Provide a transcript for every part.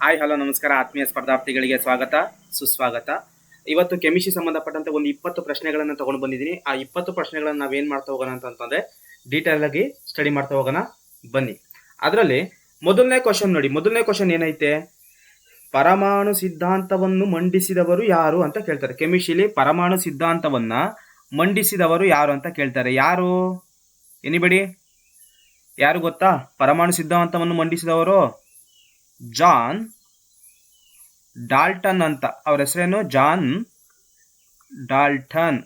Hi, hello, ನಮಸ್ಕಾರ. ಆತ್ಮೀಯ ಸ್ಪರ್ಧಾರ್ಥಿಗಳಿಗೆ ಸ್ವಾಗತ, ಸುಸ್ವಾಗತ. ಇವತ್ತು ಕೆಮಿಸ್ಟ್ರಿ ಸಂಬಂಧಪಟ್ಟಂತ ಒಂದು ಇಪ್ಪತ್ತು ಪ್ರಶ್ನೆಗಳನ್ನು ತಗೊಂಡು ಬಂದಿದ್ದೀನಿ. ಆ ಇಪ್ಪತ್ತು ಪ್ರಶ್ನೆಗಳನ್ನು ನಾವೇನ್ ಮಾಡ್ತಾ ಹೋಗೋಣ ಅಂತಂತಂದ್ರೆ ಡೀಟೇಲ್ ಆಗಿ ಸ್ಟಡಿ ಮಾಡ್ತಾ ಹೋಗೋಣ. ಬನ್ನಿ. ಅದರಲ್ಲಿ ಮೊದಲನೇ ಕ್ವಶನ್ ನೋಡಿ. ಮೊದಲನೇ ಕ್ವಶನ್ ಏನೈತೆ? ಪರಮಾಣು ಸಿದ್ಧಾಂತವನ್ನು ಮಂಡಿಸಿದವರು ಯಾರು ಅಂತ ಕೇಳ್ತಾರೆ. ಕೆಮಿಸ್ಟ್ರಿಲಿ ಪರಮಾಣು ಸಿದ್ಧಾಂತವನ್ನ ಮಂಡಿಸಿದವರು ಯಾರು ಅಂತ ಕೇಳ್ತಾರೆ. ಯಾರು? ಎನಿಬಡಿ? ಯಾರು ಗೊತ್ತಾ? ಪರಮಾಣು ಸಿದ್ಧಾಂತವನ್ನು ಮಂಡಿಸಿದವರು? ಜಾನ್ ಡಾಲ್ಟನ್ ಅಂತ. ಅವ್ರ ಹೆಸರೇನು? John Dalton.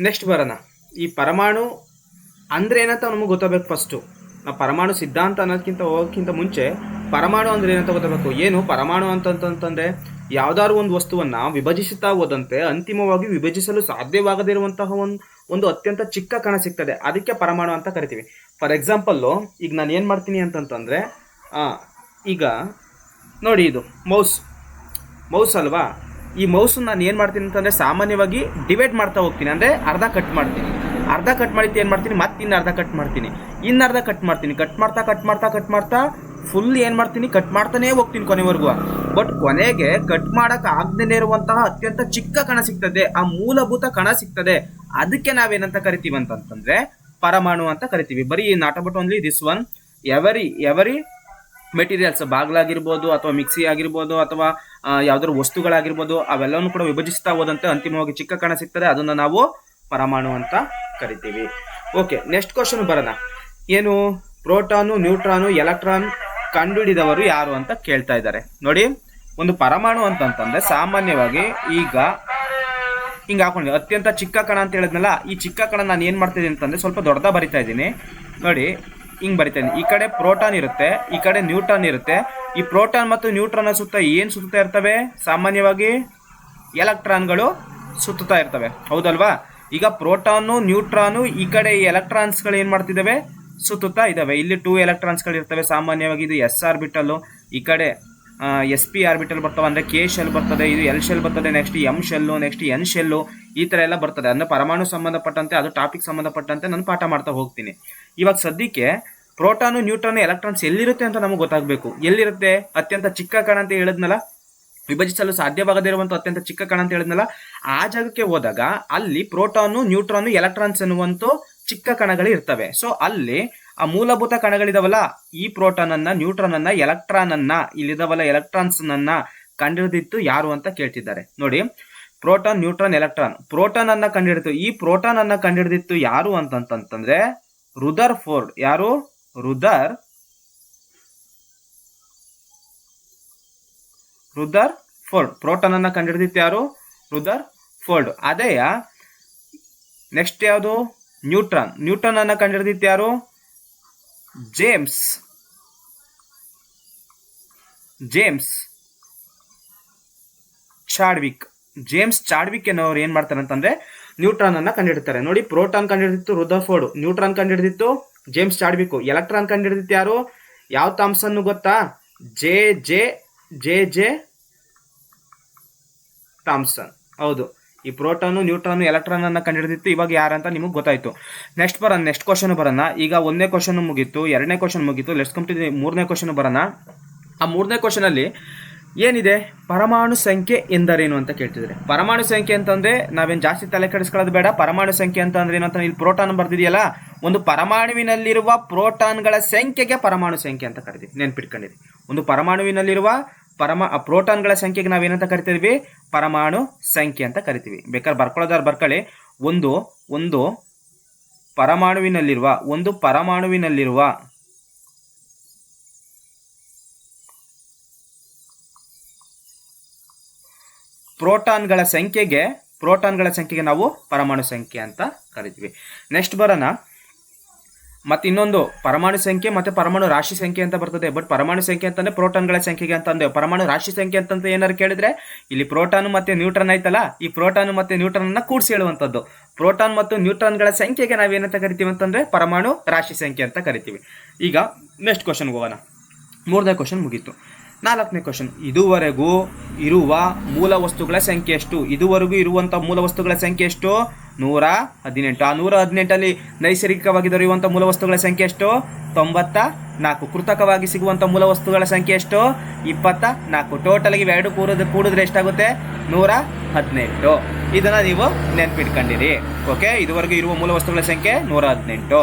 ನೆಕ್ಸ್ಟ್ ಬರೋಣ. ಈ ಪರಮಾಣು ಅಂದ್ರೆ ಏನಂತ ನಮಗೆ ಗೊತ್ತಾಗಬೇಕು ಫಸ್ಟು ನಾವು ಪರಮಾಣು ಸಿದ್ಧಾಂತ ಅನ್ನೋದಕ್ಕಿಂತ ಹೋಗೋಕ್ಕಿಂತ ಮುಂಚೆ ಪರಮಾಣು ಅಂದ್ರೆ ಏನಂತ ಗೊತ್ತಾಗಬೇಕು? ಏನು? ಪರಮಾಣು ಅಂತಂತಂದ್ರೆ ಯಾವ್ದಾದ್ರು ಒಂದು ವಸ್ತುವನ್ನ ವಿಭಜಿಸುತ್ತಾ ಹೋದಂತೆ ಅಂತಿಮವಾಗಿ ವಿಭಜಿಸಲು ಸಾಧ್ಯವಾಗದಿರುವಂತಹ ಒಂದು ಒಂದು ಅತ್ಯಂತ ಚಿಕ್ಕ ಕಣ ಸಿಗ್ತದೆ. ಅದಕ್ಕೆ ಪರಮಾಣು ಅಂತ ಕರಿತೀವಿ. ಫಾರ್ ಎಕ್ಸಾಂಪಲ್ಲು ಈಗ ನಾನು ಏನು ಮಾಡ್ತೀನಿ ಅಂತಂತಂದರೆ ಈಗ ನೋಡಿ ಇದು, ಮೌಸ್ ಮೌಸ್ ಅಲ್ವಾ? ಈ ಮೌಸ್ ನಾನು ಏನು ಮಾಡ್ತೀನಿ ಅಂತಂದ್ರೆ ಸಾಮಾನ್ಯವಾಗಿ ಡಿವೈಡ್ ಮಾಡ್ತಾ ಹೋಗ್ತೀನಿ. ಅಂದ್ರೆ ಅರ್ಧ ಕಟ್ ಮಾಡ್ತೀನಿ. ಅರ್ಧ ಕಟ್ ಮಾಡಿದ್ದು ಏನು ಮಾಡ್ತೀನಿ? ಮತ್ತೆ ಇನ್ನು ಅರ್ಧ ಕಟ್ ಮಾಡ್ತೀನಿ. ಇನ್ನು ಅರ್ಧ ಕಟ್ ಮಾಡ್ತೀನಿ. ಕಟ್ ಮಾಡ್ತಾ ಕಟ್ ಮಾಡ್ತಾ ಕಟ್ ಮಾಡ್ತಾ ಫುಲ್ ಏನು ಮಾಡ್ತೀನಿ? ಕಟ್ ಮಾಡ್ತಾನೇ ಹೋಗ್ತೀನಿ ಕೊನೆವರೆಗೂ. ಬಟ್ ಕೊನೆಗೆ ಕಟ್ ಮಾಡಕ್ ಆಗ್ದೇನೆ ಇರುವಂತಹ ಅತ್ಯಂತ ಚಿಕ್ಕ ಕಣ ಸಿಗ್ತದೆ, ಆ ಮೂಲಭೂತ ಕಣ ಸಿಗ್ತದೆ. ಅದಕ್ಕೆ ನಾವೇನಂತ ಕರಿತೀವಿ ಅಂತಂತಂದ್ರೆ ಪರಮಾಣು ಅಂತ ಕರಿತೀವಿ. ಬರೀ not about only this one every every materials ಬಾಗ್ಲಾಗಿರ್ಬೋದು ಅಥವಾ ಮಿಕ್ಸಿ ಆಗಿರ್ಬೋದು ಅಥವಾ ಯಾವ್ದಾದ್ರು ವಸ್ತುಗಳಾಗಿರ್ಬೋದು ಅವೆಲ್ಲವನ್ನು ಕೂಡ ವಿಭಜಿಸ್ತಾ ಹೋದಂತೆ ಅಂತಿಮವಾಗಿ ಚಿಕ್ಕ ಕಣ ಸಿಗ್ತದೆ. ಅದನ್ನ ನಾವು ಪರಮಾಣು ಅಂತ ಕರಿತೀವಿ. ಓಕೆ ನೆಕ್ಸ್ಟ್ ಕ್ವಶನ್ ಬರೋಣ. ಏನು? ಪ್ರೋಟಾನು ನ್ಯೂಟ್ರಾನು ಎಲೆಕ್ಟ್ರಾನ್ ಕಂಡುಹಿಡಿದವರು ಯಾರು ಅಂತ ಕೇಳ್ತಾ ಇದ್ದಾರೆ. ನೋಡಿ, ಒಂದು ಪರಮಾಣು ಅಂತಂತಂದ್ರೆ ಸಾಮಾನ್ಯವಾಗಿ ಈಗ, ಹಿಂಗೆ ಹಾಕೊಂಡೆ ಅತ್ಯಂತ ಚಿಕ್ಕ ಕಣ ಅಂತ ಹೇಳಿದ್ನಲ್ಲ, ಈ ಚಿಕ್ಕ ಕಣ ನಾನು ಏನು ಮಾಡ್ತಿದ್ದೀನಿ ಅಂತಂದ್ರೆ ಸ್ವಲ್ಪ ದೊಡ್ಡದ ಬರಿತಾ ಇದ್ದೀನಿ. ನೋಡಿ, ಹಿಂಗ್ ಬರಿತಾ ಇದ್ದೀನಿ. ಈ ಕಡೆ ಪ್ರೋಟಾನ್ ಇರುತ್ತೆ, ಈ ಕಡೆ ನ್ಯೂಟ್ರಾನ್ ಇರುತ್ತೆ. ಈ ಪ್ರೋಟಾನ್ ಮತ್ತು ನ್ಯೂಟ್ರಾನ್ ಸುತ್ತ ಏನು ಸುತ್ತಾ ಇರ್ತವೆ? ಸಾಮಾನ್ಯವಾಗಿ ಎಲೆಕ್ಟ್ರಾನ್ಗಳು ಸುತ್ತುತ್ತಾ ಇರ್ತವೆ. ಹೌದಲ್ವಾ? ಈಗ ಪ್ರೋಟಾನು, ನ್ಯೂಟ್ರಾನು ಈ ಕಡೆ ಎಲೆಕ್ಟ್ರಾನ್ಸ್ಗಳು ಏನು ಮಾಡ್ತಿದ್ದಾವೆ? ಸುತ್ತುತ್ತಾ ಇದ್ದಾವೆ. ಇಲ್ಲಿ ಟೂ ಎಲೆಕ್ಟ್ರಾನ್ಸ್ಗಳು ಇರ್ತವೆ ಸಾಮಾನ್ಯವಾಗಿ ಇದು ಎಸ್ ಆರ್ಬಿಟಲ್ಲು ಈ ಕಡೆ ಎಸ್ ಪಿ ಆರ್ಬಿಟಲ್ ಬರ್ತವೆ. ಅಂದರೆ ಕೆ ಶೆಲ್ ಬರ್ತದೆ, ಇದು ಎಲ್ ಶೆಲ್ ಬರ್ತದೆ next M shell next N shell ಈ ಥರ ಎಲ್ಲ ಬರ್ತದೆ. ಅಂದರೆ ಪರಮಾಣು ಸಂಬಂಧಪಟ್ಟಂತೆ, ಅದು ಟಾಪಿಕ್ ಸಂಬಂಧಪಟ್ಟಂತೆ ನಾನು ಪಾಠ ಮಾಡ್ತಾ ಹೋಗ್ತೀನಿ. ಇವಾಗ ಸದ್ಯಕ್ಕೆ ಪ್ರೋಟಾನು ನ್ಯೂಟ್ರಾನ್ ಎಲೆಕ್ಟ್ರಾನ್ಸ್ ಎಲ್ಲಿರುತ್ತೆ ಅಂತ ನಮಗೆ ಗೊತ್ತಾಗಬೇಕು. ಎಲ್ಲಿರುತ್ತೆ? ಅತ್ಯಂತ ಚಿಕ್ಕ ಕಣ ಅಂತ ಹೇಳಿದ್ನಲ್ಲ? ವಿಭಜಿಸಲು ಸಾಧ್ಯವಾಗದಿರುವಂಥ ಅತ್ಯಂತ ಚಿಕ್ಕ ಕಣ ಅಂತ ಹೇಳಿದ್ನಲ್ಲ? ಆ ಜಾಗಕ್ಕೆ ಹೋದಾಗ ಅಲ್ಲಿ ಪ್ರೋಟಾನು ನ್ಯೂಟ್ರಾನು ಎಲೆಕ್ಟ್ರಾನ್ಸ್ ಅನ್ನುವಂಥ ಚಿಕ್ಕ ಕಣಗಳು ಇರ್ತವೆ. ಸೊ ಅಲ್ಲಿ ಆ ಮೂಲಭೂತ ಕಣಗಳಿದಾವಲ್ಲ, ಈ ಪ್ರೋಟಾನ್ ಅನ್ನ ನ್ಯೂಟ್ರಾನ್ ಅನ್ನ ಎಲೆಕ್ಟ್ರಾನ್ ಅನ್ನ ಇಲ್ಲಿದಾವಲ್ಲ ಎಲೆಕ್ಟ್ರಾನ್ಸ್ ಅನ್ನ ಕಂಡಿಡಿದಿತ್ತು ಯಾರು ಅಂತ ಕೇಳ್ತಿದ್ದಾರೆ. ನೋಡಿ, ಪ್ರೋಟಾನ್, ನ್ಯೂಟ್ರಾನ್, ಎಲೆಕ್ಟ್ರಾನ್. ಪ್ರೋಟಾನ್ ಅನ್ನ ಕಂಡಿಡಿತು ಈ ಪ್ರೋಟಾನ್ ಅನ್ನ ಕಂಡಿಡಿದಿತ್ತು ಯಾರು ಅಂತಂತಂದ್ರೆ ರುದರ್ ಫೋರ್ಡ್ ಯಾರು? ರುದರ್ ರುದರ್ ಫೋರ್ಡ್ ಪ್ರೋಟಾನ್ ಅನ್ನ ಕಂಡಿಡಿದಿತ್ತು ಯಾರು? ರುದರ್ ಫೋರ್ಡ್ ಅದೇಯ ನೆಕ್ಸ್ಟ್ ಯಾವುದು? ನ್ಯೂಟ್ರಾನ್. ನ್ಯೂಟ್ರಾನ್ ಅನ್ನ ಕಂಡಿಡಿದಿತ್ತು ಯಾರು? James. James Chadwick. James Chadwick ಎನ್ನುವರು ಏನ್ ಮಾಡ್ತಾರೆ ಅಂತಂದ್ರೆ ನ್ಯೂಟ್ರಾನ್ ಅನ್ನ ಕಂಡಿಡ್ತಾರೆ. ನೋಡಿ, ಪ್ರೋಟಾನ್ ಕಂಡುಹಿಡಿದಿತ್ತು ರುದರ್ಫೋರ್ಡ್. ನ್ಯೂಟ್ರಾನ್ ಕಂಡುಹಿಡಿದಿತ್ತು ಜೇಮ್ಸ್ ಚಾಡ್ವಿಕ್. ಎಲೆಕ್ಟ್ರಾನ್ ಕಂಡುಹಿಡಿದಿತ್ತು ಯಾರು? ಯಾವ ಥಾಮ್ಸನ್ ಗೊತ್ತಾ? J J J J Thomson. ಹೌದು. ಈ ಪ್ರೋಟಾನು, ನ್ಯೂಟ್ರಾನು, ಎಲೆಕ್ಟ್ರಾನ್ ಅನ್ನ ಕಂಡಿಡಿದಿತ್ತು ಇವಾಗ ಯಾರಂತ ನಿಮಗೆ ಗೊತ್ತಾಯ್ತು. ನೆಕ್ಸ್ಟ್ ಬರೋಣ ನೆಕ್ಸ್ಟ್ ಕ್ವಶನ್ ಬರೋಣ. ಈಗ ಒಂದನೇ ಕ್ವಶನ್ ಮುಗೀತು, ಎರಡನೇ ಕ್ವಶನ್ ಮುಗೀತು. ಲೆಟ್ಸ್ ಕಂಪ್ಲೀಟ್ ಮೂರನೇ ಕ್ವಶನ್ ಬರೋಣ. ಆ ಮೂರನೇ ಕ್ವಶನ್ ಅಲ್ಲಿ ಏನಿದೆ? ಪರಮಾಣು ಸಂಖ್ಯೆ ಎಂದರೇನು ಅಂತ ಕೇಳ್ತಿದ್ರೆ ಪರಮಾಣು ಸಂಖ್ಯೆ ಅಂತಂದ್ರೆ ನಾವೇನು ಜಾಸ್ತಿ ತಲೆ ಕೆಡಿಸ್ಕೊಳ್ಳೋದು ಬೇಡ. ಪರಮಾಣು ಸಂಖ್ಯೆ ಅಂತ ಏನು ಅಂತ ಇಲ್ಲಿ ಪ್ರೋಟಾನ್ ಬರ್ದಿದೆಯಲ್ಲ, ಒಂದು ಪರಮಾಣುವಿನಲ್ಲಿರುವ ಪ್ರೋಟಾನ್ಗಳ ಸಂಖ್ಯೆಗೆ ಪರಮಾಣು ಸಂಖ್ಯೆ ಅಂತ ಕರೆದಿ ನೆನ್ಪಿಟ್ಕೊಂಡಿದೆ ಒಂದು ಪರಮಾಣುವಿನಲ್ಲಿರುವ ಪರಮ ಪ್ರೋಟಾನ್ಗಳ ಸಂಖ್ಯೆಗೆ ನಾವೇನಂತ ಕರಿತೀವಿ ಪರಮಾಣು ಸಂಖ್ಯೆ ಅಂತ ಕರಿತೀವಿ. ಬೇಕಾದ್ರೆ ಬರ್ಕೊಳ್ಳೋದಾದ್ರೆ ಬರ್ಕೊಳ್ಳಿ. ಒಂದು ಒಂದು ಪರಮಾಣುವಿನಲ್ಲಿರುವ ಒಂದು ಪರಮಾಣುವಿನಲ್ಲಿರುವ ಪ್ರೋಟಾನ್ಗಳ ಸಂಖ್ಯೆಗೆ ಪ್ರೋಟಾನ್ಗಳ ಸಂಖ್ಯೆಗೆ ನಾವು ಪರಮಾಣು ಸಂಖ್ಯೆ ಅಂತ ಕರಿತೀವಿ. ನೆಕ್ಸ್ಟ್ ಬರೋಣ. ಮತ್ತೆ ಇನ್ನೊಂದು, ಪರಮಾಣು ಸಂಖ್ಯೆ ಮತ್ತೆ ಪರಮಾಣು ರಾಶಿ ಸಂಖ್ಯೆ ಅಂತ ಬರ್ತದೆ. ಬಟ್ ಪರಮಾಣು ಸಂಖ್ಯೆ ಅಂತಂದ್ರೆ ಪ್ರೋಟಾನ್ಗಳ ಸಂಖ್ಯೆಗೆ ಅಂತ ಅಂದೇವೆ ಪರಮಾಣು ರಾಶಿ ಸಂಖ್ಯೆ ಅಂತಂತ ಏನಾದ್ರು ಕೇಳಿದ್ರೆ, ಇಲ್ಲಿ ಪ್ರೋಟಾನ್ ಮತ್ತೆ ನ್ಯೂಟ್ರನ್ ಐತಲ್ಲ ಈ ಪ್ರೋಟಾನ್ ಮತ್ತೆ ನ್ಯೂಟ್ರಾನ್ ಅನ್ನ ಕೂಡಿಸಿ ಹೇಳುವಂಥದ್ದು ಪ್ರೋಟಾನ್ ಮತ್ತು ನ್ಯೂಟ್ರಾನ್ಗಳ ಸಂಖ್ಯೆಗೆ ನಾವೇನಂತ ಕರಿತೀವಿ ಅಂತಂದ್ರೆ ಪರಮಾಣು ರಾಶಿ ಸಂಖ್ಯೆ ಅಂತ ಕರಿತೀವಿ. ಈಗ ನೆಕ್ಸ್ಟ್ ಕ್ವಶನ್ಗೆ ಹೋಗೋಣ. ಮೂರನೇ ಕ್ವಶನ್ ಮುಗೀತು. ನಾಲ್ಕನೇ ಕ್ವಶನ್ ಇದುವರೆಗೂ ಇರುವ ಮೂಲ ವಸ್ತುಗಳ ಸಂಖ್ಯೆ ಎಷ್ಟು? ಇದುವರೆಗೂ ಇರುವಂಥ ಮೂಲ ವಸ್ತುಗಳ ಸಂಖ್ಯೆ ಎಷ್ಟು? ನೂರ ಹದಿನೆಂಟು. ಆ ನೂರ ಹದಿನೆಂಟಲ್ಲಿ ನೈಸರ್ಗಿಕವಾಗಿ ದೊರೆಯುವಂಥ ಮೂಲ ವಸ್ತುಗಳ ಸಂಖ್ಯೆ ಎಷ್ಟು? ತೊಂಬತ್ತ ನಾಲ್ಕು. ಕೃತಕವಾಗಿ ಸಿಗುವಂಥ ಮೂಲ ವಸ್ತುಗಳ ಸಂಖ್ಯೆ ಎಷ್ಟು? ಇಪ್ಪತ್ತ ನಾಲ್ಕು. ಟೋಟಲಿಗೆ ಎರಡು ಕೂಡಿದ್ರೆ ಕೂಡಿದ್ರೆ ಎಷ್ಟಾಗುತ್ತೆ? ನೂರ ಹದಿನೆಂಟು. ಇದನ್ನು ನೀವು ನೆನ್ಪಿಟ್ಕೊಂಡಿರಿ. ಓಕೆ? ಇದುವರೆಗೂ ಇರುವ ಮೂಲ ವಸ್ತುಗಳ ಸಂಖ್ಯೆ ನೂರ ಹದಿನೆಂಟು.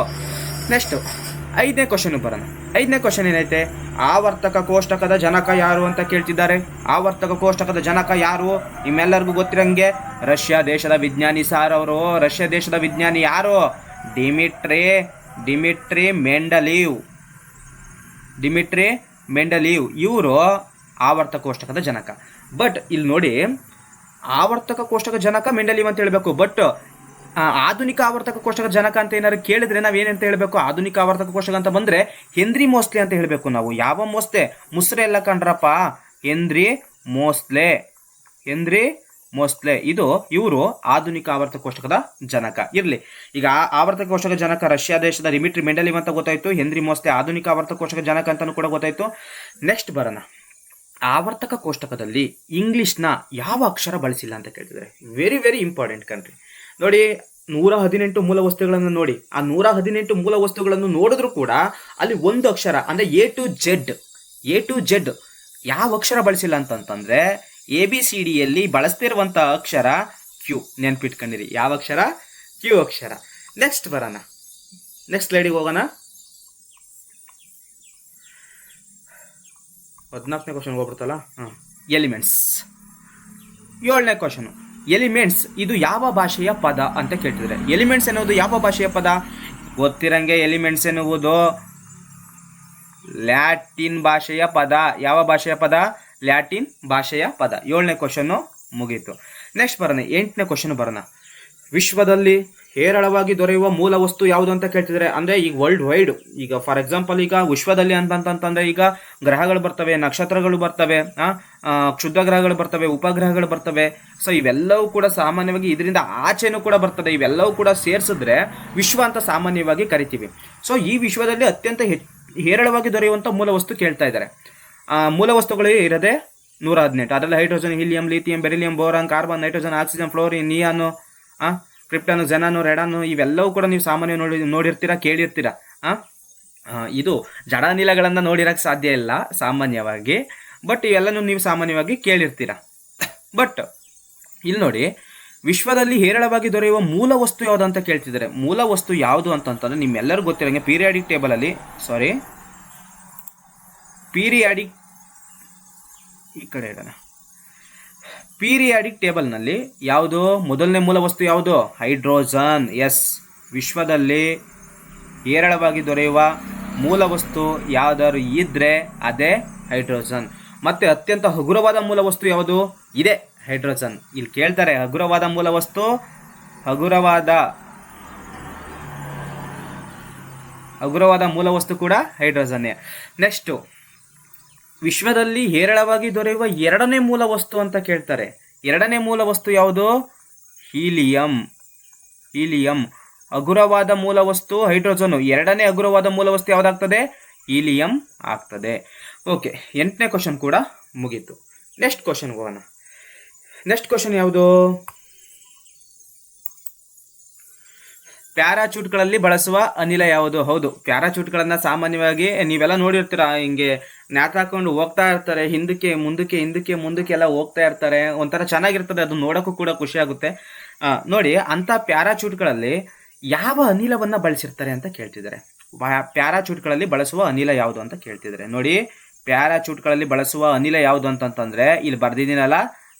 ನೆಕ್ಸ್ಟ್. ಐದನೇ ಕ್ವಶನ್ ಬರೋಣ. ಐದನೇ ಕ್ವಶನ್ ಏನೈತೆ? ಆವರ್ತಕ ಕೋಷ್ಟಕದ ಜನಕ ಯಾರು ಅಂತ ಕೇಳ್ತಿದ್ದಾರೆ. ಆವರ್ತಕ ಕೋಷ್ಟಕದ ಜನಕ ಯಾರು? ನಿಮ್ಮೆಲ್ಲರಿಗೂ ಗೊತ್ತಿರಂಗೆ ರಷ್ಯಾ ದೇಶದ ವಿಜ್ಞಾನಿ ಸಾರ್ ಅವರು. ರಷ್ಯಾ ದೇಶದ ವಿಜ್ಞಾನಿ ಯಾರು? Dmitri Dmitri Mendeleev. Dmitri Mendeleev. ಇವರು ಆವರ್ತಕ ಕೋಷ್ಟಕದ ಜನಕ. ಬಟ್ ಇಲ್ಲಿ ನೋಡಿ, ಆವರ್ತಕ ಕೋಷ್ಟಕ ಜನಕ ಮೆಂಡಲೀವ್ ಅಂತ ಹೇಳಬೇಕು. ಬಟ್ ಆಧುನಿಕ ಆವರ್ತಕ ಕೋಶಕ ಜನಕ ಅಂತ ಏನಾದ್ರು ಕೇಳಿದ್ರೆ ನಾವು ಏನಂತ ಹೇಳಬೇಕು? ಆಧುನಿಕ ಆವರ್ತಕ ಕೋಷ್ಟಕ ಅಂತ ಬಂದ್ರೆ ಹೆನ್ರಿ ಮೋಸ್ಲೆ ಅಂತ ಹೇಳಬೇಕು ನಾವು. ಯಾವ ಮೋಸ್ಲೆ? ಮುಸ್ರೆ ಎಲ್ಲ ಕಂಡ್ರಪ್ಪ. ಹೆನ್ರಿ ಮೋಸ್ಲೆ. ಹೆನ್ರಿ ಮೋಸ್ಲೆ. ಇದು ಇವರು ಆಧುನಿಕ ಆವರ್ತಕ ಕೋಷ್ಟಕದ ಜನಕ. ಇರಲಿ. ಈಗ ಆ ಆವರ್ತಕ ಜನಕ ರಷ್ಯಾ ದೇಶದ ರಿಮಿಟ್ರಿ ಮೆಂಡಲಿವ್ ಅಂತ ಗೊತ್ತಾಯ್ತು. ಹೆನ್ರಿ ಮೋಸ್ಲೆ ಆಧುನಿಕ ಆವರ್ತಕ ಕೋಷ್ಟಕ ಜನಕ ಅಂತಾನು ಕೂಡ ಗೊತ್ತಾಯ್ತು. ನೆಕ್ಸ್ಟ್ ಬರೋಣ. ಆವರ್ತಕ ಕೋಷ್ಟಕದಲ್ಲಿ ಇಂಗ್ಲಿಷ್ನ ಯಾವ ಅಕ್ಷರ ಬಳಸಿಲ್ಲ ಅಂತ ಕೇಳ್ತಿದ್ದಾರೆ ವೆರಿ ವೆರಿ ಇಂಪಾರ್ಟೆಂಟ್ ಕಣ್ರಿ. ನೋಡಿ, ನೂರ ಹದಿನೆಂಟು ಮೂಲ ವಸ್ತುಗಳನ್ನು ನೋಡಿ. ಆ ನೂರ ಹದಿನೆಂಟು ಮೂಲ ವಸ್ತುಗಳನ್ನು ನೋಡಿದ್ರು ಕೂಡ ಅಲ್ಲಿ ಒಂದು ಅಕ್ಷರ, ಅಂದ್ರೆ A to Z A to Z ಯಾವ ಅಕ್ಷರ ಬಳಸಿಲ್ಲ ಅಂತಂತಂದ್ರೆ ಎ ಬಿ ಸಿ ಡಿಯಲ್ಲಿ ಬಳಸ್ತಿರುವಂತ ಅಕ್ಷರ ಕ್ಯೂ ನೆನ್ಪಿಟ್ಕೊಂಡಿರಿ, ಯಾವ ಅಕ್ಷರ? ಕ್ಯೂ ಅಕ್ಷರ. ನೆಕ್ಸ್ಟ್ ಬರೋಣ. ನೆಕ್ಸ್ಟ್ ಸ್ಲೈಡಿಗೆ ಹೋಗೋಣ. ಹದಿನಾಲ್ಕನೇ ಕ್ವಶನ್ ಹೋಗ್ಬಿಡ್ತಲ್ಲ ಹಾಂ. ಎಲಿಮೆಂಟ್ಸ್ ಏಳನೇ ಕ್ವಶನು ಎಲಿಮೆಂಟ್ಸ್ ಇದು ಯಾವ ಭಾಷೆಯ ಪದ ಅಂತ ಕೇಳ್ತಿದ್ರೆ ಎಲಿಮೆಂಟ್ಸ್ ಎನ್ನುವುದು ಯಾವ ಭಾಷೆಯ ಪದ? ಗೊತ್ತಿರಂಗೆ ಎಲಿಮೆಂಟ್ಸ್ ಎನ್ನುವುದು ಲ್ಯಾಟಿನ್ ಭಾಷೆಯ ಪದ. ಯಾವ ಭಾಷೆಯ ಪದ? ಲ್ಯಾಟಿನ್ ಭಾಷೆಯ ಪದ. ಏಳನೇ ಕ್ವಶನ್ನು ಮುಗೀತು. ನೆಕ್ಸ್ಟ್ ಬರೋಣ. ಎಂಟನೇ ಕ್ವಶನ್ ಬರೋಣ. ವಿಶ್ವದಲ್ಲಿ ಹೇರಳವಾಗಿ ದೊರೆಯುವ ಮೂಲ ವಸ್ತು ಯಾವುದು ಅಂತ ಕೇಳ್ತಿದ್ರೆ, ಅಂದ್ರೆ ಈಗ ವರ್ಲ್ಡ್ ವೈಡ್ ಈಗ ಫಾರ್ ಎಕ್ಸಾಂಪಲ್ ಈಗ ವಿಶ್ವದಲ್ಲಿ ಅಂತಂತಂದ್ರೆ ಈಗ ಗ್ರಹಗಳು ಬರ್ತವೆ, ನಕ್ಷತ್ರಗಳು ಬರ್ತವೆ ಕ್ಷುದ್ರ ಗ್ರಹಗಳು ಬರ್ತವೆ, ಉಪಗ್ರಹಗಳು ಬರ್ತವೆ. ಸೊ ಇವೆಲ್ಲವೂ ಕೂಡ ಸಾಮಾನ್ಯವಾಗಿ ಇದರಿಂದ ಆಚೆನೂ ಕೂಡ ಬರ್ತದೆ. ಇವೆಲ್ಲವೂ ಕೂಡ ಸೇರಿಸಿದ್ರೆ ವಿಶ್ವ ಅಂತ ಸಾಮಾನ್ಯವಾಗಿ ಕರಿತೀವಿ. ಸೊ ಈ ವಿಶ್ವದಲ್ಲಿ ಅತ್ಯಂತ ಹೇರಳವಾಗಿ ದೊರೆಯುವಂಥ ಮೂಲ ವಸ್ತು ಕೇಳ್ತಾ ಇದ್ದಾರೆ. ಮೂಲ ವಸ್ತುಗಳು ಇರದೆ ನೂರ ಹದಿನೆಂಟು ಅದರಲ್ಲಿ hydrogen, helium, lithium, beryllium, boron, carbon, nitrogen, oxygen, fluorine, neon krypton xenon radon ಇವೆಲ್ಲವೂ ಕೂಡ ನೀವು ಸಾಮಾನ್ಯ ನೋಡಿ, ನೋಡಿರ್ತೀರಾ, ಕೇಳಿರ್ತೀರಾ? ಇದು ಜಡಾನಿಲಗಳನ್ನು ನೋಡಿರಕ್ಕೆ ಸಾಧ್ಯ ಇಲ್ಲ, ಸಾಮಾನ್ಯವಾಗಿ. ಬಟ್ ಇವೆಲ್ಲನೂ ನೀವು ಸಾಮಾನ್ಯವಾಗಿ ಕೇಳಿರ್ತೀರಾ? ಬಟ್ ಇಲ್ಲಿ ನೋಡಿ, ವಿಶ್ವದಲ್ಲಿ ಹೇರಳವಾಗಿ ದೊರೆಯುವ ಮೂಲ ವಸ್ತು ಯಾವುದು ಅಂತ ಕೇಳ್ತಿದ್ದಾರೆ. ಮೂಲ ವಸ್ತು ಯಾವುದು ಅಂತಂತಂದ್ರೆ ನಿಮ್ಮೆಲ್ಲರಿಗೂ ಗೊತ್ತಿರಂಗೆ ಪೀರಿಯಾಡಿಕ್ ಟೇಬಲಲ್ಲಿ ಸಾರಿ ಪೀರಿಯಾಡಿಕ್ ಈ ಕಡೆ ಇಡೋಣ. ಪೀರಿಯಾಡಿಕ್ ಟೇಬಲ್ನಲ್ಲಿ ಯಾವುದು ಮೊದಲನೇ ಮೂಲ ವಸ್ತು ಯಾವುದು? ಹೈಡ್ರೋಜನ್. ಎಸ್. ವಿಶ್ವದಲ್ಲಿ ಹೇರಳವಾಗಿ ದೊರೆಯುವ ಮೂಲ ವಸ್ತು ಯಾವುದಾದ್ರು ಇದ್ರೆ ಅದೇ ಹೈಡ್ರೋಜನ್. ಮತ್ತೆ ಅತ್ಯಂತ ಹಗುರವಾದ ಮೂಲ ವಸ್ತು ಯಾವುದು? ಇದೆ ಹೈಡ್ರೋಜನ್. ಇಲ್ಲಿ ಕೇಳ್ತಾರೆ, ಹಗುರವಾದ ಮೂಲ ವಸ್ತು, ಹಗುರವಾದ ಹಗುರವಾದ ಮೂಲ ವಸ್ತು ಕೂಡ ಹೈಡ್ರೋಜನ್ನೇ. ನೆಕ್ಸ್ಟು ವಿಶ್ವದಲ್ಲಿ ಹೇರಳವಾಗಿ ದೊರೆಯುವ ಎರಡನೇ ಮೂಲ ವಸ್ತು ಅಂತ ಕೇಳ್ತಾರೆ. ಎರಡನೇ ಮೂಲ ವಸ್ತು ಯಾವುದು? ಹೀಲಿಯಂ. ಹೀಲಿಯಂ. ಹಗುರವಾದ ಮೂಲ ವಸ್ತು, ಹೈಡ್ರೋಜನ್. ಎರಡನೇ ಹಗುರವಾದ ಮೂಲ ವಸ್ತು ಯಾವ್ದಾಗ್ತದೆ? ಹೀಲಿಯಂ ಆಗ್ತದೆ. ಓಕೆ, ಎಂಟನೇ ಕ್ವಶನ್ ಕೂಡ ಮುಗೀತು. ನೆಕ್ಸ್ಟ್ ಕ್ವಶನ್ ಹೋಗೋಣ. ನೆಕ್ಸ್ಟ್ ಕ್ವಶನ್ ಯಾವುದು? ಪ್ಯಾರಾಚೂಟ್ಗಳಲ್ಲಿ ಬಳಸುವ ಅನಿಲ ಯಾವುದು? ಹೌದು. ಪ್ಯಾರಾಚೂಟ್ಗಳನ್ನ ಸಾಮಾನ್ಯವಾಗಿ ನೀವೆಲ್ಲ ನೋಡಿರ್ತೀರ, ಹಿಂಗೆ ನ್ಯಾಕ್ ಹಾಕೊಂಡು ಹೋಗ್ತಾ ಇರ್ತಾರೆ, ಹಿಂದಕ್ಕೆ, ಮುಂದಕ್ಕೆ ಹಿಂದಕ್ಕೆ, ಮುಂದಕ್ಕೆ ಎಲ್ಲ ಹೋಗ್ತಾ ಇರ್ತಾರೆ, ಒಂಥರ ಚೆನ್ನಾಗಿರ್ತದೆ, ಅದು ನೋಡೋಕ್ಕೂ ಕೂಡ ಖುಷಿ ಆಗುತ್ತೆ. ನೋಡಿ ಅಂತ ಪ್ಯಾರಾಚೂಟ್ಗಳಲ್ಲಿ ಯಾವ ಅನಿಲವನ್ನ ಬಳಸಿರ್ತಾರೆ ಅಂತ ಕೇಳ್ತಿದ್ದಾರೆ. ಪ್ಯಾರಾಚೂಟ್ಗಳಲ್ಲಿ ಬಳಸುವ ಅನಿಲ ಯಾವುದು ಅಂತ ಕೇಳ್ತಿದ್ದಾರೆ. ನೋಡಿ, ಪ್ಯಾರಾಚೂಟ್ಗಳಲ್ಲಿ ಬಳಸುವ ಅನಿಲ ಯಾವುದು ಅಂತಂತಂದ್ರೆ, ಇಲ್ಲಿ ಬರ್ದಿದ್ದೀನಲ್ಲ,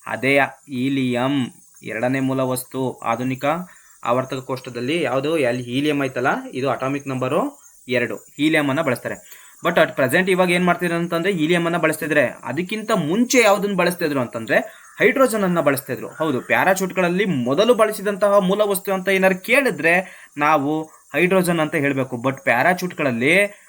ಅದೇ ಈಲಿಯಂ ಎರಡನೇ ಮೂಲ ವಸ್ತು, ಆಧುನಿಕ ಆವರ್ತಕ ಕೋಷ್ಟದಲ್ಲಿ ಯಾವುದು? ಎಲ್ಲಿ ಹೀಲಿಯಂ ಐತಲ್ಲ, ಇದು ಅಟಾಮಿಕ್ ನಂಬರು ಎರಡು. ಹೀಲಿಯಂ ಅನ್ನ ಬಳಸ್ತಾರೆ. ಬಟ್ ಅಟ್ ಪ್ರೆಸೆಂಟ್ ಇವಾಗ ಏನ್ ಮಾಡ್ತಿದ್ರು ಅಂತಂದ್ರೆ, ಹೀಲಿಯಂ ಅನ್ನ ಬಳಸ್ತಿದ್ರೆ. ಅದಕ್ಕಿಂತ ಮುಂಚೆ ಯಾವ್ದನ್ನ ಬಳಸ್ತಿದ್ರು ಅಂತಂದ್ರೆ, ಹೈಡ್ರೋಜನ್ ಅನ್ನ ಬಳಸ್ತಿದ್ರು. ಹೌದು, ಪ್ಯಾರಾಚೂಟ್ಗಳಲ್ಲಿ ಮೊದಲು ಬಳಸಿದಂತಹ ಮೂಲ ವಸ್ತು ಅಂತ ಏನಾದ್ರು ಕೇಳಿದ್ರೆ ನಾವು ಹೈಡ್ರೋಜನ್ ಅಂತ ಹೇಳಬೇಕು. ಬಟ್ ಪ್ಯಾರಾಚೂಟ್ಗಳಲ್ಲಿ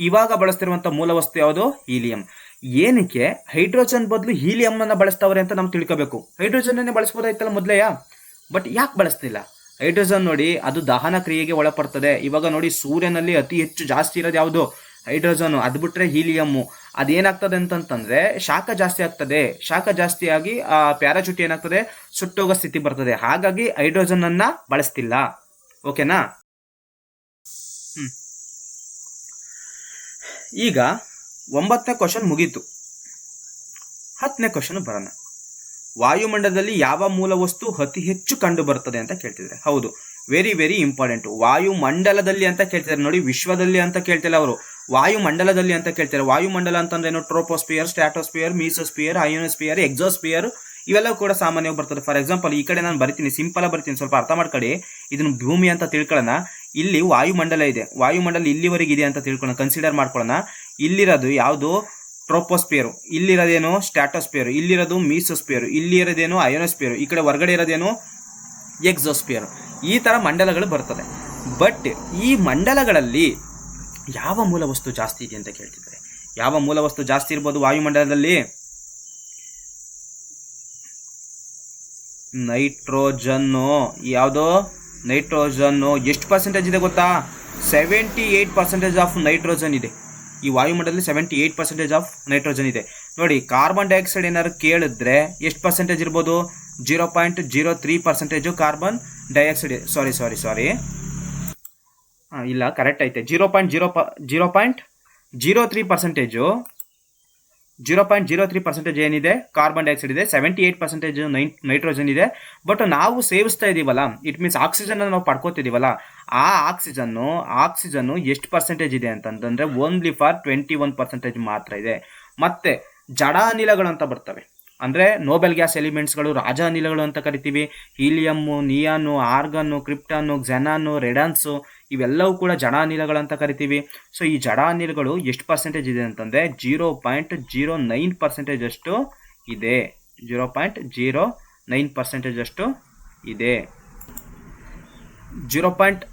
ಇವಾಗ ಬಳಸ್ತಿರುವಂಥ ಮೂಲ ವಸ್ತು ಯಾವುದು? ಹೀಲಿಯಂ. ಏನಕ್ಕೆ? ಹೈಡ್ರೋಜನ್ ಬದಲು ಹೀಲಿಯಂ ಅನ್ನ ಬಳಸ್ತಾವ್ರೆ ಅಂತ ನಾವು ತಿಳ್ಕೋಬೇಕು. ಹೈಡ್ರೋಜನ್ ಅನ್ನೇ ಬಳಸ್ಬೋದಾಯ್ತಲ್ಲ ಮೊದಲೆಯಾ ಬಟ್ ಯಾಕೆ ಬಳಸ್ತಿಲ್ಲ? ಹೈಡ್ರೋಜನ್ ನೋಡಿ ಅದು ದಹನ ಕ್ರಿಯೆಗೆ ಒಳಪಡ್ತದೆ. ಇವಾಗ ನೋಡಿ ಸೂರ್ಯನಲ್ಲಿ ಅತಿ ಹೆಚ್ಚು ಜಾಸ್ತಿ ಇರೋದು ಯಾವುದು? ಹೈಡ್ರೋಜನ್. ಅದು ಬಿಟ್ಟರೆ ಹೀಲಿಯಮ್ಮು. ಅದೇನಾಗ್ತದೆ ಅಂತಂತಂದ್ರೆ ಶಾಖ ಜಾಸ್ತಿ ಆಗ್ತದೆ. ಶಾಖ ಜಾಸ್ತಿ ಆಗಿ, ಆ, ಪ್ಯಾರಾಚುಟಿ ಏನಾಗ್ತದೆ? ಸುಟ್ಟೋಗೋ ಸ್ಥಿತಿ ಬರ್ತದೆ. ಹಾಗಾಗಿ ಹೈಡ್ರೋಜನ್ ಅನ್ನ ಬಳಸ್ತಿಲ್ಲ. ಓಕೆನಾ? ಈಗ ಒಂಬತ್ತನೇ ಕ್ವಶನ್ ಮುಗೀತು. ಹತ್ತನೇ ಕ್ವಶನ್ ಬರೋಣ. ವಾಯುಮಂಡಲದಲ್ಲಿ ಯಾವ ಮೂಲ ವಸ್ತು ಅತಿ ಹೆಚ್ಚು ಕಂಡು ಬರ್ತದೆ ಅಂತ ಕೇಳ್ತಿದ್ದಾರೆ. ಹೌದು ವೆರಿ ವೆರಿ ಇಂಪಾರ್ಟೆಂಟ್ ವಾಯುಮಂಡಲದಲ್ಲಿ ಅಂತ ಕೇಳ್ತಿದ್ದಾರೆ. ನೋಡಿ, ವಿಶ್ವದಲ್ಲಿ ಅಂತ ಕೇಳ್ತಿಲ್ಲ ಅವರು. ವಾಯುಮಂಡಲದಲ್ಲಿ ಅಂತ ಕೇಳ್ತಾರೆ ವಾಯುಮಂಡಲ ಅಂತಂದ್ರೆ ಏನು? Troposphere stratosphere mesosphere ionosphere exosphere ಇವೆಲ್ಲ ಕೂಡ ಸಾಮಾನ್ಯವಾಗಿ ಬರ್ತದೆ. ಫಾರ್ ಎಕ್ಸಾಂಪಲ್ ಈ ಕಡೆ ನಾನು ಬರ್ತೀನಿ ಸಿಂಪಲ್ ಬರ್ತೀನಿ. ಸ್ವಲ್ಪ ಅರ್ಥ ಮಾಡ್ಕೊಳ್ಳಿ ಇದನ್ನು ಭೂಮಿ ಅಂತ ತಿಳ್ಕೊಳ್ಳೋಣ. ಇಲ್ಲಿ ವಾಯುಮಂಡಲ ಇದೆ. ವಾಯುಮಂಡಲ ಇಲ್ಲಿವರೆಗೆ ಇದೆ ಅಂತ ತಿಳ್ಕೊಳ್ಳೋಣ. ಕನ್ಸಿಡರ್ ಮಾಡ್ಕೊಳ್ಳೋಣ. ಇಲ್ಲಿರೋದು ಯಾವುದು? ಟ್ರೋಪೋಸ್ಪಿಯರ್ ಇಲ್ಲಿರೋದೇನು? ಸ್ಟ್ಯಾಟೋಸ್ಪಿಯರ್ ಇಲ್ಲಿರೋದು ಮೀಸೋಸ್ಪಿಯರ್ ಇಲ್ಲಿರೋದೇನು? ಅಯೋನೋಸ್ಪಿಯರ್ ಈ ಕಡೆ ಹೊರಗಡೆ ಇರೋದೇನು? ಎಕ್ಸೋಸ್ಪಿಯರ್ ಈ ಥರ ಮಂಡಲಗಳು ಬರ್ತದೆ. ಬಟ್ ಈ ಮಂಡಲಗಳಲ್ಲಿ ಯಾವ ಮೂಲ ವಸ್ತು ಜಾಸ್ತಿ ಇದೆ ಅಂತ ಕೇಳ್ತಿದ್ದಾರೆ? ಯಾವ ಮೂಲ ವಸ್ತು ಜಾಸ್ತಿ ಇರ್ಬೋದು ವಾಯುಮಂಡಲದಲ್ಲಿ? ನೈಟ್ರೋಜನ್ನು. ಯಾವುದೋ? ನೈಟ್ರೋಜನ್ನು. ಎಷ್ಟು ಪರ್ಸೆಂಟೇಜ್ ಇದೆ ಗೊತ್ತಾ? Seventy eight percentage of nitrogen ಇದೆ. ಈ ವಾಯುಮಂಡಲದಲ್ಲಿ seventy eight percentage of nitrogen ಇದೆ. ನೋಡಿ ಕಾರ್ಬನ್ ಡೈಆಕ್ಸೈಡ್ ಏನಾದ್ರು ಕೇಳಿದ್ರೆ ಎಷ್ಟು ಪರ್ಸೆಂಟೇಜ್ ಇರ್ಬೋದು? Zero point zero three percentage carbon dioxide sorry sorry sorry ಇಲ್ಲ ಕರೆಕ್ಟ್ ಐತೆ. ಜೀರೋ ಪಾಯಿಂಟ್ ಜೀರೋ ಪ zero point zero three percentage zero point zero three percentage ಏನಿದೆ? ಕಾರ್ಬನ್ ಡೈಆಕ್ಸೈಡ್ ಇದೆ ಸೆವೆಂಟಿ ಏಟ್ ಪರ್ಸೆಂಟೇಜ್ ನೈಟ್ರೋಜನ್ ಇದೆ. But ನಾವು ಸೇವಿಸ್ತಾ ಇದೀವಲ್ಲ it means oxygen ನಾವು ಪಡ್ಕೋತಿದೀವಲ್ಲ, ಆ ಆಕ್ಸಿಜನ್ನು ಆಕ್ಸಿಜನ್ನು ಎಷ್ಟು ಪರ್ಸೆಂಟೇಜ್ ಇದೆ ಅಂತಂದ್ರೆ only for twenty one percentage ಮಾತ್ರ ಇದೆ. ಮತ್ತೆ ಜಡ ಅನಿಲಗಳು ಅಂತ ಬರ್ತವೆ. ಅಂದ್ರೆ ನೋಬೆಲ್ ಗ್ಯಾಸ್ ಎಲಿಮೆಂಟ್ಸ್ಗಳು ರಾಜ ಅನಿಲಗಳು ಅಂತ ಕರಿತೀವಿ. ಹೀಲಿಯಮ್ಮು ನಿಯಾನು ಆರ್ಗನ್ನು ಕ್ರಿಪ್ಟಾನು ಝೆನಾನು ರೆಡಾನ್ಸು ಇವೆಲ್ಲವೂ ಕೂಡ ಜಡ ಅನಿಲಗಳು ಅಂತ ಕರಿತೀವಿ. ಸೊ ಈ ಜಡ ಅನಿಲಗಳು ಎಷ್ಟು ಪರ್ಸೆಂಟೇಜ್ ಇದೆ ಅಂತಂದ್ರೆ zero point zero nine percentage ಅಷ್ಟು ಇದೆ. Zero point zero nine percentage ಅಷ್ಟು ಇದೆ. ಜೀರೋ ಪಾಯಿಂಟ್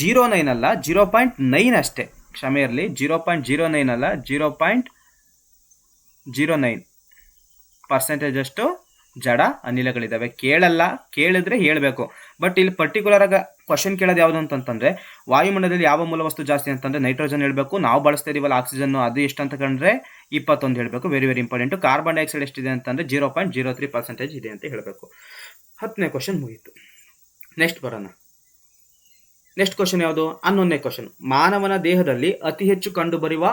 ಜೀರೋ ನೈನ್ ಅಲ್ಲ ಜೀರೋ ಪಾಯಿಂಟ್ ನೈನ್ ಅಷ್ಟೇ. ಕ್ಷಮೆ ಇರಲಿ ಜೀರೋ ಪಾಯಿಂಟ್ ಜೀರೋ ನೈನ್ ಅಲ್ಲ zero point zero nine percentage ಅಷ್ಟು ಜಡ ಅನಿಲಗಳಿದ್ದಾವೆ ಕೇಳಲ್ಲ, ಕೇಳಿದ್ರೆ ಹೇಳಬೇಕು. ಬಟ್ ಇಲ್ಲಿ ಪರ್ಟಿಕ್ಯುಲರ್ ಆಗಿ ಕ್ವಶನ್ ಕೇಳೋದು ಯಾವುದು ಅಂತಂತಂದ್ರೆ, ವಾಯುಮಂಡಲದಲ್ಲಿ ಯಾವ ಮೂಲ ವಸ್ತು ಜಾಸ್ತಿ ಅಂತಂದ್ರೆ ನೈಟ್ರೋಜನ್ ಹೇಳಬೇಕು, ನಾವು ಬಳಸ್ತಾ ಇದೀವಲ್ಲ ಆಕ್ಸಿಜನ್ ಅದು ಎಷ್ಟು ಅಂತ ಕಂಡ್ರೆ ಇಪ್ಪತ್ತೊಂದು ಹೇಳಬೇಕು. Very very important carbon dioxide ಎಷ್ಟಿದೆ ಅಂತಂದ್ರೆ zero point zero three percentage ಇದೆ ಅಂತ ಹೇಳಬೇಕು. ಹತ್ತನೇ ಕ್ವಶನ್ ಮುಗೀತು. ನೆಕ್ಸ್ಟ್ ಬರೋಣ. ನೆಕ್ಸ್ಟ್ ಕ್ವಶನ್ ಯಾವುದು? ಹನ್ನೊಂದನೇ ಕ್ವಶನ್ ಮಾನವನ ದೇಹದಲ್ಲಿ ಅತಿ ಹೆಚ್ಚು ಕಂಡು ಬರುವ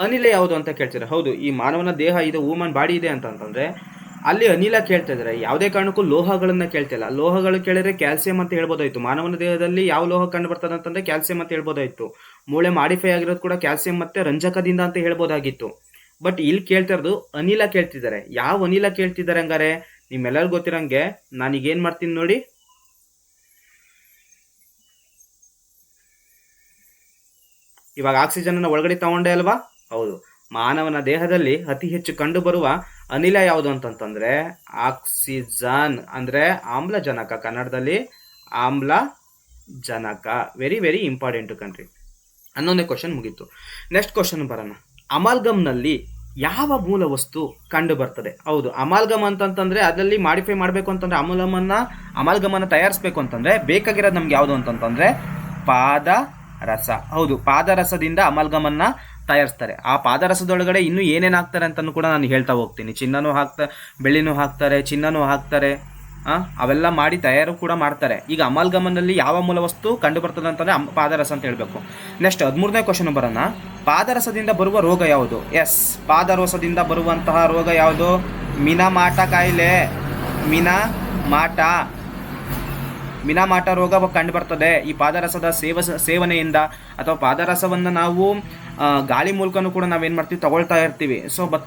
ಅನಿಲ ಯಾವುದು ಅಂತ ಕೇಳ್ತಾರೆ? ಹೌದು, ಈ ಮಾನವನ ದೇಹ ಇದೆ ವುಮನ್ ಬಾಡಿ ಇದೆ ಅಂತಂತಂದ್ರೆ ಅಲ್ಲಿ ಅನಿಲ ಕೇಳ್ತಾ ಇದ್ದಾರೆ ಯಾವುದೇ ಕಾರಣಕ್ಕೂ ಲೋಹಗಳನ್ನ ಕೇಳ್ತಿಲ್ಲ. ಲೋಹಗಳು ಕೇಳಿದ್ರೆ ಕ್ಯಾಲ್ಸಿಯಂ ಅಂತ ಹೇಳ್ಬೋದಾಯ್ತು. ಮಾನವನ ದೇಹದಲ್ಲಿ ಯಾವ ಲೋಹ ಕಂಡು ಬರ್ತದೆ ಅಂತಂದ್ರೆ ಕ್ಯಾಲ್ಸಿಯಂ ಅಂತ ಹೇಳ್ಬೋದಾಯ್ತು. ಮೂಳೆ ಮಾಡಿಫೈ ಆಗಿರೋದು ಕೂಡ ಕ್ಯಾಲ್ಸಿಯಂ ಮತ್ತೆ ರಂಜಕದಿಂದ ಅಂತ ಹೇಳ್ಬೋದಾಗಿತ್ತು. ಬಟ್ ಇಲ್ಲಿ ಕೇಳ್ತಾ ಇರೋದು ಅನಿಲ ಕೇಳ್ತಿದ್ದಾರೆ ಯಾವ ಅನಿಲ ಕೇಳ್ತಿದ್ದಾರೆ ಹಂಗಾರೆ? ನಿಮ್ಮೆಲ್ಲರಿಗೂ ಗೊತ್ತಿರಂಗೆ ನಾನೀಗ ಏನ್ ಮಾಡ್ತೀನಿ ನೋಡಿ. ಇವಾಗ ಆಕ್ಸಿಜನ್ ಅನ್ನ ಒಳಗಡೆ ತಗೊಂಡೆ ಅಲ್ವಾ? ಹೌದು. ಮಾನವನ ದೇಹದಲ್ಲಿ ಅತಿ ಹೆಚ್ಚು ಕಂಡು ಬರುವ ಅನಿಲ ಯಾವುದು ಅಂತಂತಂದ್ರೆ ಆಕ್ಸಿಜನ್ ಅಂದ್ರೆ ಆಮ್ಲಜನಕ. ಕನ್ನಡದಲ್ಲಿ ಆಮ್ಲಜನಕ. ವೆರಿ ವೆರಿ ಇಂಪಾರ್ಟೆಂಟ್ ಕಂಟ್ರಿ ಹನ್ನೊಂದನೇ ಕ್ವಶನ್ ಮುಗೀತು. ನೆಕ್ಸ್ಟ್ ಕ್ವಶನ್ ಬರೋಣ. ಅಮಾಲ್ಗಮ್ನಲ್ಲಿ ಯಾವ ಮೂಲ ವಸ್ತು ಕಂಡು ಬರ್ತದೆ ಹೌದು, ಅಮಾಲ್ಗಮ್ ಅಂತಂತಂದ್ರೆ ಅದರಲ್ಲಿ ಮಾಡಿಫೈ ಮಾಡಬೇಕು ಅಂತಂದ್ರೆ ಅಮಲಮನ್ನ ಅಮಾಲ್ಗಮನ್ನ ತಯಾರಿಸಬೇಕು ಅಂತಂದ್ರೆ ಬೇಕಾಗಿರೋದು ನಮ್ಗೆ ಯಾವುದು ಅಂತಂತಂದ್ರೆ ಪಾದ ರಸ ಹೌದು, ಪಾದರಸದಿಂದ ಅಮಲ್ಗಮನ್ನ ತಯಾರಿಸ್ತಾರೆ. ಆ ಪಾದರಸದೊಳಗಡೆ ಇನ್ನೂ ಏನೇನು ಹಾಕ್ತಾರೆ ಅಂತಲೂ ಕೂಡ ನಾನು ಹೇಳ್ತಾ ಹೋಗ್ತೀನಿ. ಚಿನ್ನನೂ ಹಾಕ್ತಾ, ಬೆಳ್ಳಿನೂ ಹಾಕ್ತಾರೆ, ಚಿನ್ನನೂ ಹಾಕ್ತಾರೆ ಅವೆಲ್ಲ ಮಾಡಿ ತಯಾರು ಕೂಡ ಮಾಡ್ತಾರೆ. ಈಗ ಅಮಲ್ಗಮನಲ್ಲಿ ಯಾವ ಮೂಲ ವಸ್ತು ಕಂಡು ಬರ್ತದೆ ಅಂತಂದ್ರೆ ಪಾದರಸ ಅಂತ ಹೇಳಬೇಕು. ನೆಕ್ಸ್ಟ್ ಹದಿಮೂರನೇ ಕ್ವಶನ್ ಬರೋಣ. ಪಾದರಸದಿಂದ ಬರುವ ರೋಗ ಯಾವುದು? ಎಸ್ ಪಾದರಸದಿಂದ ಬರುವಂತಹ ರೋಗ ಯಾವುದು? ಮಿನಮಾಟ ಕಾಯಿಲೆ. ಮಿನ ಮಾಟ ಮಿನಾಮಾಟ ರೋಗ ಕಂಡು ಬರ್ತದೆ ಈ ಪಾದರಸದ ಸೇವ ಸೇವನೆಯಿಂದ ಅಥವಾ ಪಾದರಸವನ್ನು ನಾವು ಗಾಳಿ ಮೂಲಕನೂ ಕೂಡ ನಾವೇನು ಮಾಡ್ತೀವಿ, ತಗೊಳ್ತಾ ಇರ್ತೀವಿ. ಸೊ ಬತ್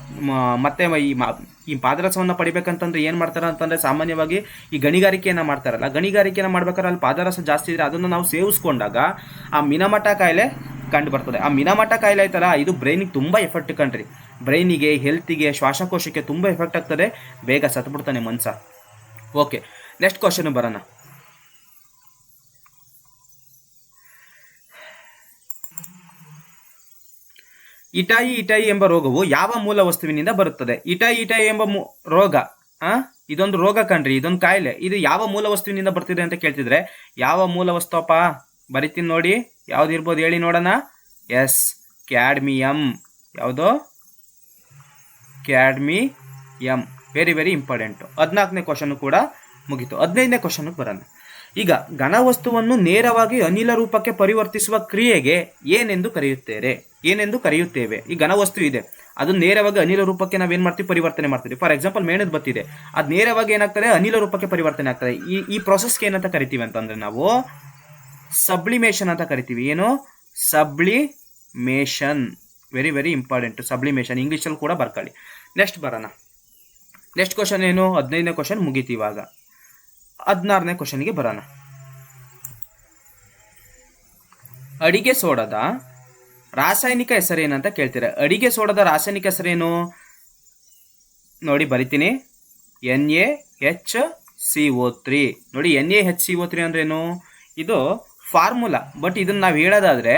ಮತ್ತೆ ಈ ಮಾ- ಈ ಪಾದರಸವನ್ನು ಪಡಿಬೇಕಂತಂದ್ರೆ ಏನು ಮಾಡ್ತಾರೆ ಅಂತಂದರೆ ಸಾಮಾನ್ಯವಾಗಿ ಈ ಗಣಿಗಾರಿಕೆಯನ್ನು ಮಾಡ್ತಾರಲ್ಲ. ಗಣಿಗಾರಿಕೆಯನ್ನು ಮಾಡ್ಬೇಕಾದ್ರೆ ಅಲ್ಲಿ ಪಾದರಸ ಜಾಸ್ತಿ ಇದ್ರೆ ಅದನ್ನು ನಾವು ಸೇವಿಸ್ಕೊಂಡಾಗ ಆ ಮಿನಮಟ ಕಾಯಿಲೆ ಕಂಡು ಬರ್ತದೆ. ಆ ಮಿನಮಟ ಕಾಯಿಲೆ ಆಯ್ತಲ್ಲ, ಇದು ಬ್ರೈನಿಗೆ ತುಂಬ ಎಫೆಕ್ಟ್ ಕಣ್ರಿ. ಬ್ರೈನಿಗೆ ಹೆಲ್ತಿಗೆ ಶ್ವಾಸಕೋಶಕ್ಕೆ ತುಂಬ ಎಫೆಕ್ಟ್ ಆಗ್ತದೆ. ಬೇಗ ಸತ್ಬಿಡ್ತಾನೆ ಮನ್ಸ. ಓಕೆ ನೆಕ್ಸ್ಟ್ ಕ್ವಶನ್ ಬರೋಣ. ಇಟಾಯಿ ಇಟಾಯಿ ಎಂಬ ರೋಗವು ಯಾವ ಮೂಲ ವಸ್ತುವಿನಿಂದ ಬರುತ್ತದೆ? ಇಟಾಯಿ ಇಟಾಯಿ ಎಂಬ ರೋಗ, ಆ? ಇದೊಂದು ರೋಗ ಕಣ್ರಿ, ಇದೊಂದು ಕಾಯಿಲೆ. ಇದು ಯಾವ ಮೂಲ ವಸ್ತುವಿನಿಂದ ಬರ್ತಿದೆ ಅಂತ ಕೇಳ್ತಿದ್ರೆ, ಯಾವ ಮೂಲ ವಸ್ತುಪ್ಪ ಬರಿತೀನಿ ನೋಡಿ, ಯಾವ್ದು ಇರ್ಬೋದು ಹೇಳಿ ನೋಡೋಣ. Yes, cadmium. ಯಾವುದು? ಕ್ಯಾಡ್ಮಿಯಂ. ವೆರಿ ವೆರಿ ಇಂಪಾರ್ಟೆಂಟು ಹದಿನಾಲ್ಕನೇ ಕ್ವಶನ್ ಕೂಡ ಮುಗೀತು. ಹದಿನೈದನೇ ಕ್ವಶನ್ಗೆ ಬರೋಣ. ಈಗ ಘನವಸ್ತುವನ್ನು ನೇರವಾಗಿ ಅನಿಲ ರೂಪಕ್ಕೆ ಪರಿವರ್ತಿಸುವ ಕ್ರಿಯೆಗೆ ಏನೆಂದು ಕರೆಯುತ್ತೇವೆ? ಏನೆಂದು ಕರೆಯುತ್ತೇವೆ? ಈ ಘನವಸ್ತು ಇದೆ. ಅದು ನೇರವಾಗಿ ಅನಿಲ ರೂಪಕ್ಕೆ ನಾವು ಏನ್ ಮಾಡ್ತೀವಿ? ಪರಿವರ್ತನೆ ಮಾಡ್ತೀವಿ. ಫಾರ್ ಎಕ್ಸಾಂಪಲ್ ಮೇಣದ ಬತ್ತಿದೆ. ಅದು ನೇರವಾಗಿ ಏನಾಗ್ತದೆ? ಅನಿಲ ರೂಪಕ್ಕೆ ಪರಿವರ್ತನೆ ಆಗ್ತದೆ. ಈ ಈ ಪ್ರೊಸೆಸ್ಗೆ ಏನಂತ ಕರಿತೀವಿ ಅಂತಂದ್ರೆ ನಾವು ಸಬ್ಲಿಮೇಷನ್ ಅಂತ ಕರಿತೀವಿ. ಏನು? Sublimation very very important sublimation ಇಂಗ್ಲೀಷಲ್ಲಿ ಕೂಡ ಬರ್ಕೊಳ್ಳಿ. ನೆಕ್ಸ್ಟ್ ಬರೋಣ. ನೆಕ್ಸ್ಟ್ ಕ್ವಶನ್ ಏನು? ಹದಿನೈದನೇ ಕ್ವಶನ್ ಮುಗೀತು ಇವಾಗ. ಹದಿನಾರನೇ ಕ್ವಶನ್ಗೆ ಬರೋಣ. ಅಡಿಗೆ ಸೋಡದ ರಾಸಾಯನಿಕ ಹೆಸರೇನಂತ ಕೇಳ್ತೀರ? ಅಡಿಗೆ ಸೋಡದ ರಾಸಾಯನಿಕ ಹೆಸರೇನು? ನೋಡಿ, ಬರಿತೀನಿ. N A H C O three. ನೋಡಿ, N A H C O three ಅಂದ್ರೇನು? ಇದು ಫಾರ್ಮುಲಾ. ಬಟ್ ಇದನ್ನ ನಾವು ಹೇಳೋದಾದರೆ,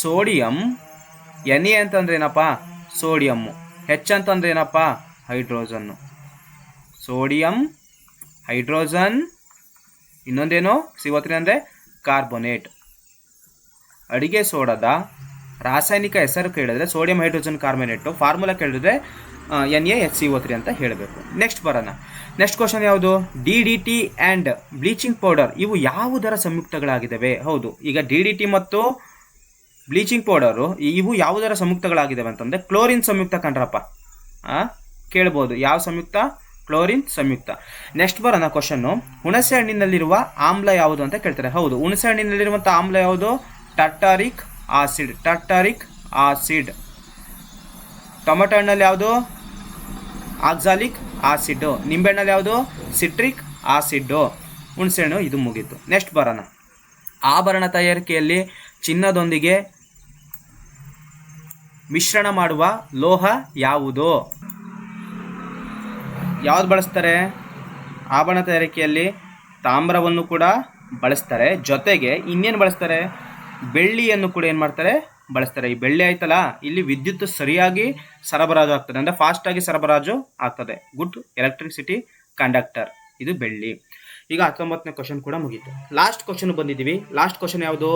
ಸೋಡಿಯಂ, ಎನ್ ಎ ಅಂತಂದ್ರೆ ಏನಪ್ಪ ಸೋಡಿಯಮ್ಮು ಹೆಚ್ ಅಂತಂದ್ರೆ ಏನಪ್ಪ ಹೈಡ್ರೋಜನ್ನು. ಸೋಡಿಯಂ, ಹೈಡ್ರೋಜನ್ ಇನ್ನೊಂದೇನು? ಸಿ ಓ ತ್ರೀ ಅಂದರೆ ಕಾರ್ಬೋನೇಟ್. ಅಡಿಗೆ ಸೋಡದ ರಾಸಾಯನಿಕ ಹೆಸರು ಕೇಳಿದ್ರೆ ಸೋಡಿಯಂ ಹೈಡ್ರೋಜನ್ ಕಾರ್ಬೊನೇಟು. ಫಾರ್ಮುಲಾ ಕೇಳಿದ್ರೆ N A H C O three ಅಂತ ಹೇಳಬೇಕು. ನೆಕ್ಸ್ಟ್ ಬರೋಣ. ನೆಕ್ಸ್ಟ್ ಕ್ವಶನ್ ಯಾವುದು? D D T and bleaching powder ಇವು ಯಾವುದರ ಸಂಯುಕ್ತಗಳಾಗಿದ್ದಾವೆ? ಹೌದು, ಈಗ ಡಿ ಡಿ ಟಿ ಮತ್ತು ಬ್ಲೀಚಿಂಗ್ ಪೌಡರು ಇವು ಯಾವುದರ ಸಂಯುಕ್ತಗಳಾಗಿದ್ದಾವೆ ಅಂತಂದರೆ, ಕ್ಲೋರಿನ್ ಸಂಯುಕ್ತ ಕಂಡ್ರಪ್ಪ ಕೇಳ್ಬೋದು. ಯಾವ ಸಂಯುಕ್ತ? ಕ್ಲೋರಿನ್ ಸಂಯುಕ್ತ. ನೆಕ್ಸ್ಟ್ ಬರೋಣ ಕ್ವಶನ್ನು ಹುಣಸೆ ಹಣ್ಣಿನಲ್ಲಿರುವ ಆಮ್ಲ ಯಾವುದು ಅಂತ ಕೇಳ್ತಾರೆ. ಹೌದು ಹುಣಸೆ ಹಣ್ಣಿನಲ್ಲಿರುವಂಥ ಆಮ್ಲ ಯಾವುದು? Tartaric acid tartaric acid tomato ಹಣ್ಣಲ್ಲಿ ಯಾವುದು? ಆಕ್ಸಾಲಿಕ್ ಆಸಿಡ್ ನಿಂಬೆಹಣ್ಣಲ್ಲಿ ಯಾವುದು? ಸಿಟ್ರಿಕ್ ಆಸಿಡ್ಡು ಹುಣಸೆಹಣ್ಣು ಇದು ಮುಗೀತು. ನೆಕ್ಸ್ಟ್ ಬರೋಣ. ಆಭರಣ ತಯಾರಿಕೆಯಲ್ಲಿ ಚಿನ್ನದೊಂದಿಗೆ ಮಿಶ್ರಣ ಮಾಡುವ ಲೋಹ ಯಾವುದು? ಯಾವ್ದು ಬಳಸ್ತಾರೆ? ಆಭರಣ ತಯಾರಿಕೆಯಲ್ಲಿ ತಾಮ್ರವನ್ನು ಕೂಡ ಬಳಸ್ತಾರೆ. ಜೊತೆಗೆ ಇನ್ನೇನು ಬಳಸ್ತಾರೆ? ಬೆಳ್ಳಿಯನ್ನು ಕೂಡ ಏನು ಮಾಡ್ತಾರೆ? ಬಳಸ್ತಾರೆ. ಈ ಬೆಳ್ಳಿ ಆಯ್ತಲ್ಲ, ಇಲ್ಲಿ ವಿದ್ಯುತ್ ಸರಿಯಾಗಿ ಸರಬರಾಜು ಆಗ್ತದೆ. ಅಂದರೆ ಫಾಸ್ಟಾಗಿ ಸರಬರಾಜು ಆಗ್ತದೆ. ಗುಡ್ ಎಲೆಕ್ಟ್ರಿಸಿಟಿ ಕಂಡಕ್ಟರ್ ಇದು ಬೆಳ್ಳಿ. ಈಗ ಹತ್ತೊಂಬತ್ತನೇ ಕ್ವಶನ್ ಕೂಡ ಮುಗೀತು. ಲಾಸ್ಟ್ ಕ್ವಶನ್ ಬಂದಿದ್ದೀವಿ. ಲಾಸ್ಟ್ ಕ್ವಶನ್ ಯಾವುದು?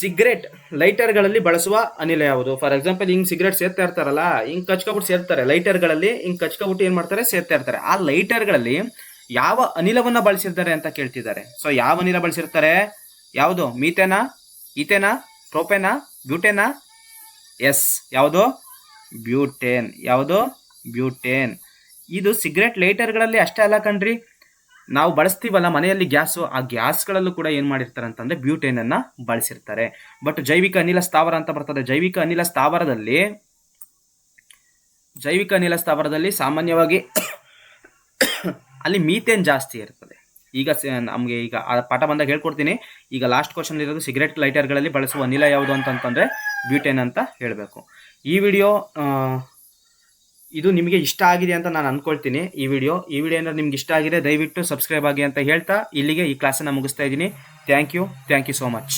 ಸಿಗರೆಟ್ ಲೈಟರ್ಗಳಲ್ಲಿ ಬಳಸುವ ಅನಿಲ ಯಾವುದು? ಫಾರ್ ಎಕ್ಸಾಂಪಲ್ ಹಿಂಗೆ ಸಿಗರೆಟ್ ಸೇರ್ತಾ ಇರ್ತಾರಲ್ಲ, ಹಿಂಗ್ ಕಚ್ಕೊಬಿಟ್ಟು ಸೇರ್ತಾರೆ. ಲೈಟರ್ಗಳಲ್ಲಿ ಹಿಂಗ್ ಕಚ್ಕೊಬಿಟ್ಟು ಏನ್ ಮಾಡ್ತಾರೆ? ಸೇರ್ತಾ ಇರ್ತಾರೆ. ಆ ಲೈಟರ್ಗಳಲ್ಲಿ ಯಾವ ಅನಿಲವನ್ನ ಬಳಸಿರ್ತಾರೆ ಅಂತ ಕೇಳ್ತಿದ್ದಾರೆ. ಸೊ ಯಾವ ಅನಿಲ ಬಳಸಿರ್ತಾರೆ? ಯಾವುದು? ಮೀಥೇನಾ? ಈಥೇನಾ? ಪ್ರೋಪೇನಾ? ಬ್ಯೂಟೇನಾ? ಎಸ್. ಯಾವುದು? ಬ್ಯೂಟೇನ್. ಯಾವುದು? ಬ್ಯೂಟೇನ್. ಇದು ಸಿಗರೆಟ್ ಲೈಟರ್ಗಳಲ್ಲಿ ಅಷ್ಟೇ ಅಲ್ಲ ಕಣ್ರಿ. ನಾವು ಬಳಸ್ತೀವಲ್ಲ, ಮನೆಯಲ್ಲಿ ಗ್ಯಾಸು, ಆ ಗ್ಯಾಸ್ಗಳಲ್ಲೂ ಕೂಡ ಏನು ಮಾಡಿರ್ತಾರೆ ಅಂತಂದ್ರೆ ಬ್ಯೂಟೇನ್ ಅನ್ನ ಬಳಸಿರ್ತಾರೆ. ಬಟ್ ಜೈವಿಕ ಅನಿಲ ಸ್ಥಾವರ ಅಂತ ಬರ್ತದೆ. ಜೈವಿಕ ಅನಿಲ ಸ್ಥಾವರದಲ್ಲಿ, ಜೈವಿಕ ಅನಿಲ ಸ್ಥಾವರದಲ್ಲಿ ಸಾಮಾನ್ಯವಾಗಿ ಅಲ್ಲಿ ಮೀಥೇನ್ ಜಾಸ್ತಿ ಇರ್ತದೆ. ಈಗ ನಮಗೆ ಈಗ ಆ ಪಾಠ ಬಂದಾಗ ಹೇಳ್ಕೊಡ್ತೀನಿ. ಈಗ ಲಾಸ್ಟ್ ಕ್ವಶನ್ ಇರೋದು ಸಿಗರೆಟ್ ಲೈಟರ್ಗಳಲ್ಲಿ ಬಳಸುವ ಅನಿಲ ಯಾವುದು ಅಂತಂತಂದರೆ ಬ್ಯೂಟೇನ್ ಅಂತ ಹೇಳಬೇಕು. ಈ ವಿಡಿಯೋ ಇದು ನಿಮಗೆ ಇಷ್ಟ ಆಗಿದೆ ಅಂತ ನಾನು ಅನ್ಕೊಳ್ತೀನಿ ಈ ವಿಡಿಯೋ. ಈ ವಿಡಿಯೋ ಏನಾದ್ರು ನಿಮ್ಗೆ ಇಷ್ಟ ಆಗಿದೆ ದಯವಿಟ್ಟು ಸಬ್ಸ್ಕ್ರೈಬ್ ಆಗಿ ಅಂತ ಹೇಳ್ತಾ ಇಲ್ಲಿಗೆ ಈ ಕ್ಲಾಸನ್ನು ಮುಗಿಸ್ತಾ ಇದ್ದೀನಿ. Thank you thank you so much